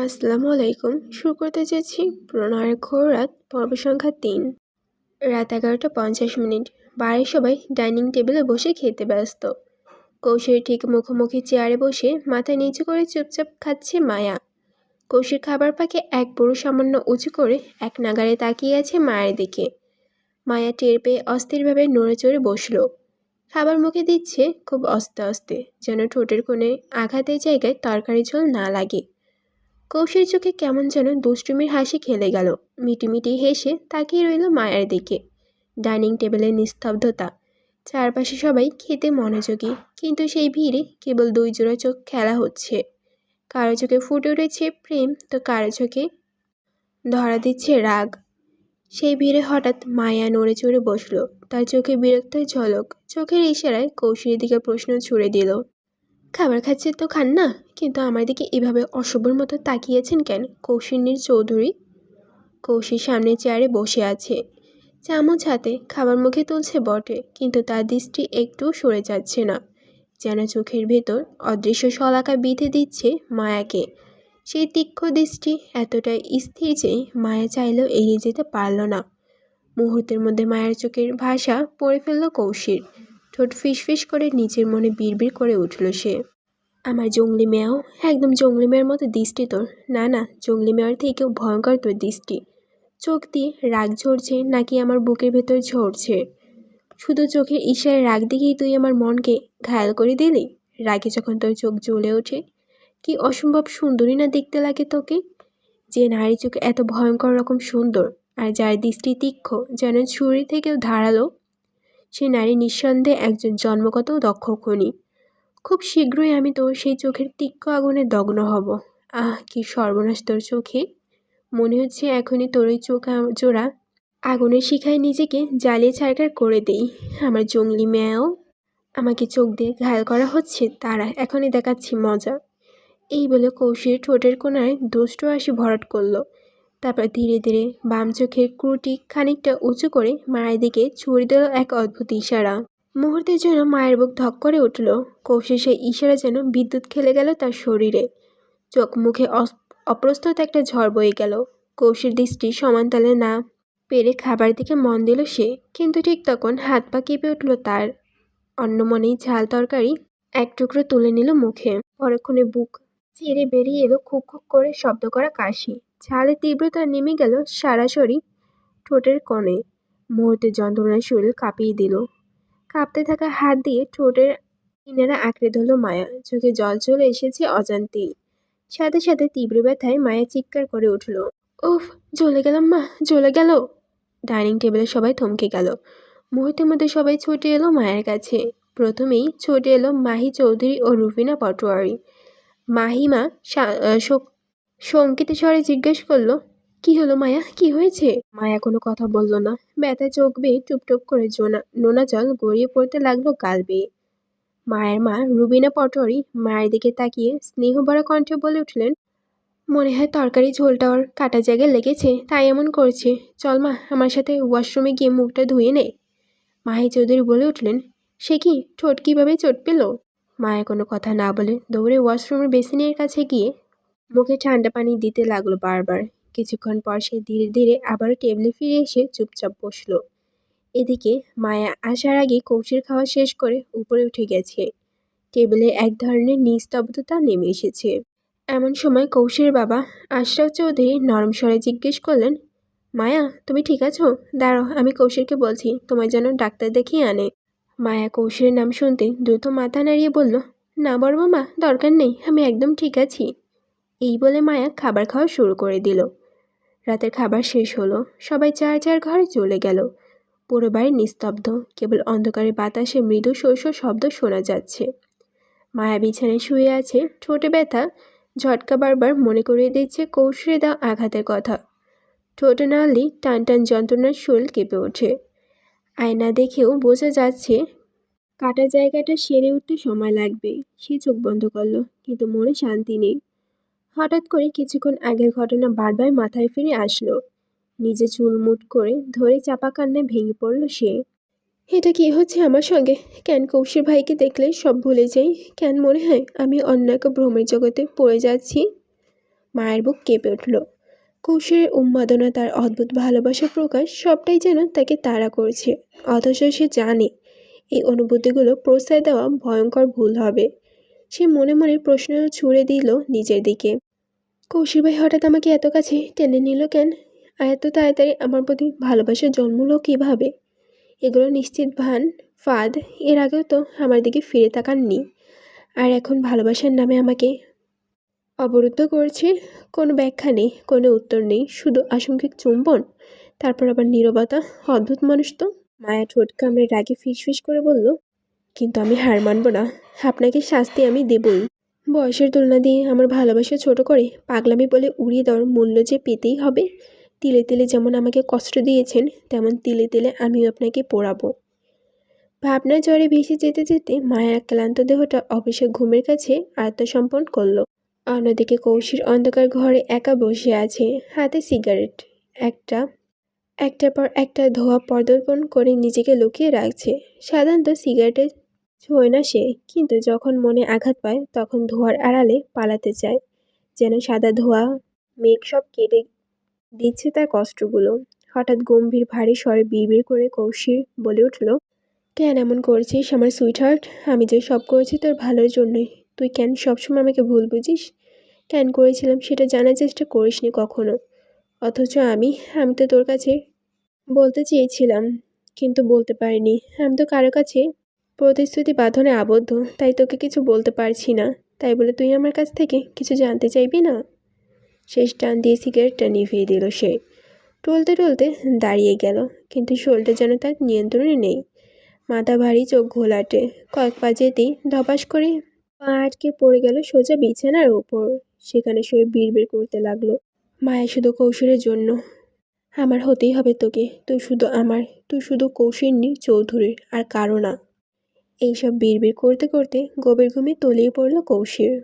আসসালামু আলাইকুম। শুরু করতে চাইছি প্রণয়ের ঘোর রাত, পর্ব সংখ্যা তিন। রাত এগারোটা পঞ্চাশ মিনিট। বাড়ির সবাই ডাইনিং টেবিলে বসে খেতে ব্যস্ত। কৌশির ঠিক মুখোমুখি চেয়ারে বসে মাথা নিচু করে চুপচাপ খাচ্ছে মায়া। কৌশির খাবার পাকে এক পুরো সামান্য উঁচু করে এক নাগারে তাকিয়ে আছে মায়ের দিকে। মায়া টের পেয়ে অস্থিরভাবে নড়ে চড়ে বসল। খাবার মুখে দিচ্ছে খুব আস্তে আস্তে যেন ঠোঁটের কোণে আঘাতের জায়গায় তরকারি ঝোল না লাগে। কৌশির চোখে কেমন যেন দুষ্টুমির হাসি খেলে গেল। মিটিমিটি হেসে তাকিয়ে রইল মায়ের দিকে। ডাইনিং টেবিলের নিস্তব্ধতা। চারপাশে সবাই খেতে মনোযোগী, কিন্তু সেই ভিড়ে কেবল দুই জোড়া চোখ খেলা হচ্ছে। কারও চোখে ফুটে উঠেছে প্রেম, তো কারও চোখে ধরা দিচ্ছে রাগ। সেই ভিড়ে হঠাৎ মায়া নড়ে চড়ে বসল। তার চোখে বিরক্তের ঝলক, চোখের ইশারায় কৌশির দিকে প্রশ্ন ছুড়ে দিল। খাবার খাচ্ছে তো খান না, কিন্তু আমার দিকে এভাবে অশুভর মতো তাকিয়েছেন কেন কৌশিনীর চৌধুরী? কৌশির সামনে চেয়ারে বসে আছে। চামচ হাতে খাবার মুখে তুলছে বটে, কিন্তু তার দৃষ্টি একটু সরে যাচ্ছে না। যেন চোখের ভেতর অদৃশ্য শলাকা বিঁধে দিচ্ছে মায়াকে। সেই তীক্ষ্ণ দৃষ্টি এতটাই স্থির যে মায়া চাইলেও এড়িয়ে যেতে পারল না। মুহূর্তের মধ্যে মায়ের চোখের ভাষা পড়ে ফেলল কৌশির। ঠোঁট ফিসফিস করে নিজের মনে বিড়বিড় করে উঠল সে। আমার জঙ্গলি মেয়াও, একদম জঙ্গলি মেয়ের মতো দৃষ্টি তোর। না না, জঙ্গলি মেয়ার থেকেও ভয়ঙ্কর তোর দৃষ্টি। চোখ দিয়ে রাগ ঝরছে নাকি আমার বুকের ভেতর ঝরছে? শুধু চোখের ইশারায় রাগ দিকেই তুই আমার মনকে ঘায়াল করে দিলি? রাগে যখন তোর চোখ জ্বলে ওঠে, কি অসম্ভব সুন্দরী না দেখতে লাগে তোকে? যে নারী চোখে এত ভয়ঙ্কর রকম সুন্দর, আর যার দৃষ্টি তীক্ষ্ণ, যেন ছুরি থেকেও ধারালো সে নারী নিঃসন্দেহে একজন জন্মগত দক্ষ খনি। খুব শীঘ্রই আমি তোর সেই চোখের তীক্ষ্ণ আগুনে দগ্ন হব। আহ, কি সর্বনাশ তোর চোখে। মনে হচ্ছে এখনই তোর ওই চোখ জোড়া আগুনের শিখায় নিজেকে জ্বালিয়ে ছাড়কার করে দেই। আমার জঙ্গলি মেয়াও। আমাকে চোখ দিয়ে ঘায়াল করা হচ্ছে? তারা এখনই দেখাচ্ছি, মজা। এই বলে কৌশির ঠোঁটের কোনায় দুষ্ট আসি ভরাট করল। তারপর ধীরে ধীরে বাম চোখের ক্রুটি খানিকটা উঁচু করে মায়ের দিকে ছুড়ে দিল এক অদ্ভুত ইশারা। মুহূর্তের জন্য মায়ের বুক ধক করে উঠল। কৌশিক সেই ইশারা যেন বিদ্যুৎ খেলে গেল তার শরীরে। চোখ মুখে অপ্রস্তুত একটা ঝড় বয়ে গেল। কৌশির দৃষ্টি সমানতালে না পেরে খাবার দিকে মন দিল সে, কিন্তু ঠিক তখন হাত পা কেঁপে উঠল তার। অন্য মনেই ঝাল তরকারি এক টুকরো তুলে নিল মুখে। পরক্ষণে বুক চিরে বেরিয়ে এলো খুক খুক করে শব্দ করা কাশি। ঝালের তীব্রতা নেমে গেল সারাসরি ঠোঁটের কোণে। মুহূর্তে যন্ত্রণায় শরীর কাঁপিয়ে দিল। কাঁপতে থাকা হাত দিয়ে ঠোঁটের কিনারা আঁকড়ে ধরল মায়া। চোখে জল চলে এসেছে অজান্তেই। সাথে সাথে তীব্র ব্যথায় মায়া চিৎকার করে উঠল, উফ, জ্বলে গেলাম মা, জ্বলে গেল। ডাইনিং টেবিলে সবাই থমকে গেল। মুহূর্তের মধ্যে সবাই ছুটে এলো মায়ের কাছে। প্রথমেই ছুটে এলো মাহি চৌধুরী ও রুফিনা পটোয়ারি। মাহিমা শঙ্কিত স্বরে জিজ্ঞেস করল, কি হলো মায়া? কি হয়েছে? মায়া কোনো কথা বলল না। ব্যথা চোখ বেয়ে টুপটুপ করে জোনা, নোনা জল গড়িয়ে পড়তে লাগল গাল বেয়ে। মায়ের মা রুবিনা পটোয়ারি মায়ের দিকে তাকিয়ে স্নেহ ভরা কণ্ঠে বলে উঠলেন, মনে হয় তরকারি ঝোলটা ওর কাটা জায়গায় লেগেছে, তাই এমন করছে। চল মা, আমার সাথে ওয়াশরুমে গিয়ে মুখটা ধুয়ে নে। মাহি চৌধুরী বলে উঠলেন, সে কি ঠোঁট কীভাবে চোট পেল? মায়া কোনো কথা না বলে দৌড়ে ওয়াশরুমের বেসিনের কাছে গিয়ে মুখে ঠান্ডা পানি দিতে লাগল বারবার। কিছুক্ষণ পর সে ধীরে ধীরে আবারও টেবিলে ফিরে এসে চুপচাপ বসল। এদিকে মায়া আসার আগে কৌশির খাওয়া শেষ করে উপরে উঠে গেছে। টেবিলে এক ধরনের নিস্তব্ধতা নেমে এসেছে। এমন সময় কৌশির বাবা আশরাফ চৌধুরী নরম স্বরে জিজ্ঞেস করলেন, মায়া, তুমি ঠিক আছো? দাঁড়ো আমি কৌশিরকে বলছি তোমার যেন ডাক্তার দেখিয়ে আনে। মায়া কৌশিরের নাম শুনতে দ্রুত মাথা নাড়িয়ে বলল, না বড় মামা, দরকার নেই, আমি একদম ঠিক আছি। এই বলে মায়া খাবার খাওয়া শুরু করে দিল। রাতের খাবার শেষ হলো, সবাই চার চার ঘরে চলে গেল। পুরো বাড়ি নিস্তব্ধ, কেবল অন্ধকারে বাতাসে মৃদু শৈশ শব্দ শোনা যাচ্ছে। মায়া বিছানায় শুয়ে আছে, ঠোঁটে ব্যথা, ঝটকা বারবার মনে করিয়ে দিচ্ছে কৌশলে দেওয়া আঘাতের কথা। ঠোঁটে নাড়লেই টান টান যন্ত্রণার শোল কেঁপে ওঠে। আয়না দেখেও বোঝা যাচ্ছে, কাটা জায়গাটা সেরে উঠতে সময় লাগবে সে চোখ বন্ধ করল, কিন্তু মনে শান্তি নেই। হঠাৎ করে কিছুক্ষণ আগের ঘটনা বারবার মাথায় ফিরে আসলো। নিজে চুলমুট করে ধরে চাপা কান্নায় ভেঙে পড়ল সে। এটা কি হচ্ছে আমার সঙ্গে? কেন কৌশির ভাইকে দেখলে সব ভুলে যাই? কেন মনে হয় আমি অন্য এক ভ্রমের জগতে পড়ে যাচ্ছি? মায়ের বুক কেঁপে উঠল। কৌশলের উন্মাদনা, তার অদ্ভুত ভালোবাসা প্রকাশ সবটাই যেন তাকে তাড়া করছে। অথচ সে জানে এই অনুভূতিগুলো প্রশ্রয় দেওয়া ভয়ঙ্কর ভুল হবে। সে মনে মনে প্রশ্ন ছুড়ে দিল নিজের দিকে। কৌশিক ভাই হঠাৎ আমাকে এত কাছে টেনে নিল কেন? এত তাড়াতাড়ি আমার প্রতি ভালোবাসা জন্মলো কীভাবে? এগুলো নিশ্চিত ভান, ফাঁদ, এর আগেও তো আমার দিকে ফিরে তাকাননি। আর এখন ভালোবাসার নামে আমাকে অবরুদ্ধ করছে কোনো ব্যাখ্যা নেই, কোনো উত্তর নেই, শুধু আশঙ্কিক চুম্বন, তারপর আবার নীরবতা, অদ্ভুত মানুষ তো। মায়া ঠোঁট কামড়ে রাগে ফিসফিস করে বলল কিন্তু আমি হার মানব না। আপনাকে শাস্তি আমি দেবই। বয়সের তুলনা দিয়ে আমার ভালোবাসা ছোট করে পাগলামি বলে উড়িয়ে দেওয়ার মূল্য যে পেতেই হবে, তিলে তিলে যেমন আমাকে কষ্ট দিয়েছেন, তেমন তিলে তিলে আমিও আপনাকে পোড়াবো। ভাবনার জ্বরে ভেসে যেতে যেতে মায়ের ক্লান্ত দেহটা অফিসে ঘুমের কাছে আত্মসমর্পণ করল। অন্যদিকে কৌশির অন্ধকার ঘরে একা বসে আছে, হাতে সিগারেট। একটা, একটার পর একটা ধোয়া পদার্পণ করে নিজেকে লুকিয়ে রাখছে। সাধারণত সিগারেটে ছোঁয় না সে, কিন্তু যখন মনে আঘাত পায়, তখন ধোয়ার আড়ালে পালাতে চায়, যেন সাদা ধোয়া, মেঘ সব কেটে দিচ্ছে তার কষ্টগুলো। হঠাৎ গম্ভীর, ভারী স্বরে বিড় করে কৌশির বলে উঠল, কেন এমন করছিস আমার সুইটহার্ট আমি যে সব করেছি তোর ভালোর জন্যই। তুই কেন সবসময় আমাকে ভুল বুঝিস? কেন করেছিলাম সেটা জানার চেষ্টা করিসনি কখনো? অথচ আমি আমি তো তোর কাছে বলতে চেয়েছিলাম, কিন্তু বলতে পারিনি। আমি তো কারও কাছে প্রতিশ্রুতি বাঁধনে আবদ্ধ, তাই তোকে কিছু বলতে পারছি না। তাই বলে তুই আমার কাছ থেকে কিছু জানতে চাইবি না? শেষ টান দিয়ে সিগারেটটা নিভিয়ে দিল সে। টলতে টলতে দাঁড়িয়ে গেল, কিন্তু শোলটা যেন তার নিয়ন্ত্রণে নেই। মাথা ভারী চোখ ঘোলাটে, কয়েক পা যেতেই ধপাস করে পা আটকে পড়ে গেল সোজা বিছানার ওপর। সেখানে শুয়ে বিড়বিড় করতে লাগল। মায়া শুধু কৌশলের জন্য। আমার হতেই হবে তোকে, তুই শুধু আমার, তুই শুধু কৌশিনী চৌধুরীর, আর কারও না। এইসব বিড়বিড় করতে করতে গভীর ঘুমে তলিয়ে পড়ল কৌশির।